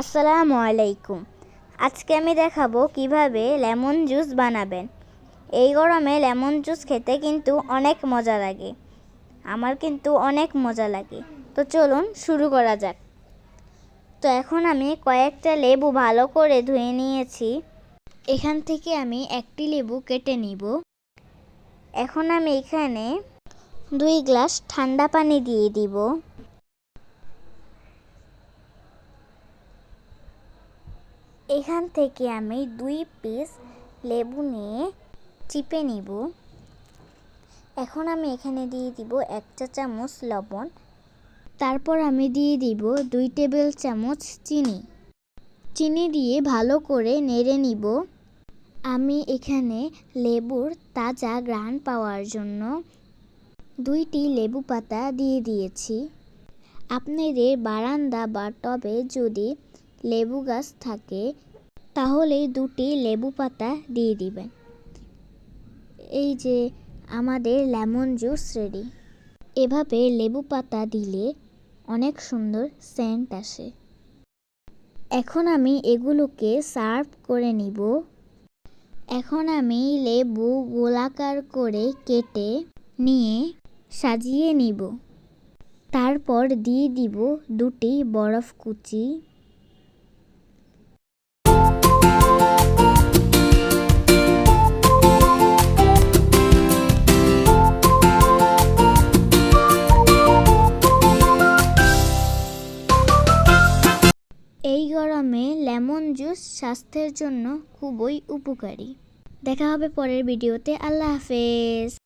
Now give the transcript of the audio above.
আসসালামু আলাইকুম। আজকে আমি দেখাবো কীভাবে লেমন জুস বানাবেন। এই গরমে লেমন জুস খেতে কিন্তু অনেক মজা লাগে। আমার কিন্তু অনেক মজা লাগে। তো চলুন শুরু করা যাক। তো এখন আমি কয়েকটা লেবু ভালো করে ধুয়ে নিয়েছি। এখান থেকে আমি একটি লেবু কেটে নিব। এখন আমি এখানে দুই গ্লাস ঠান্ডা পানি দিয়ে দিব। এখান থেকে আমি দুই পিস লেবু নিয়ে চিপে নিব। এখন আমি এখানে দিয়ে দিব এক চা চামচ লবণ। তারপর আমি দিয়ে দিব দুই টেবিল চামচ চিনি। চিনি দিয়ে ভালো করে নেড়ে নিব। আমি এখানে লেবুর তাজা গ্রান পাওয়ার জন্য দুইটি লেবু পাতা দিয়ে দিয়েছি। আপনাদের বারান্দা বা টবে যদি লেবু গাছ থাকে তাহলে দুটি লেবু পাতা দিয়ে দিবেন। এই যে আমাদের লেমন জুস রেডি। এভাবে লেবু পাতা দিলে অনেক সুন্দর সেন্ট আসে। এখন আমি এগুলোকে সার্ভ করে নিব। এখন আমি লেবু গোলাকার করে কেটে নিয়ে সাজিয়ে নিব। তারপর দিয়ে দিব দুটি বরফ কুচি। গরমে লেমন জুস স্বাস্থ্যের জন্য খুবই উপকারী। দেখা হবে পরের ভিডিওতে। আল্লাহ হাফেজ।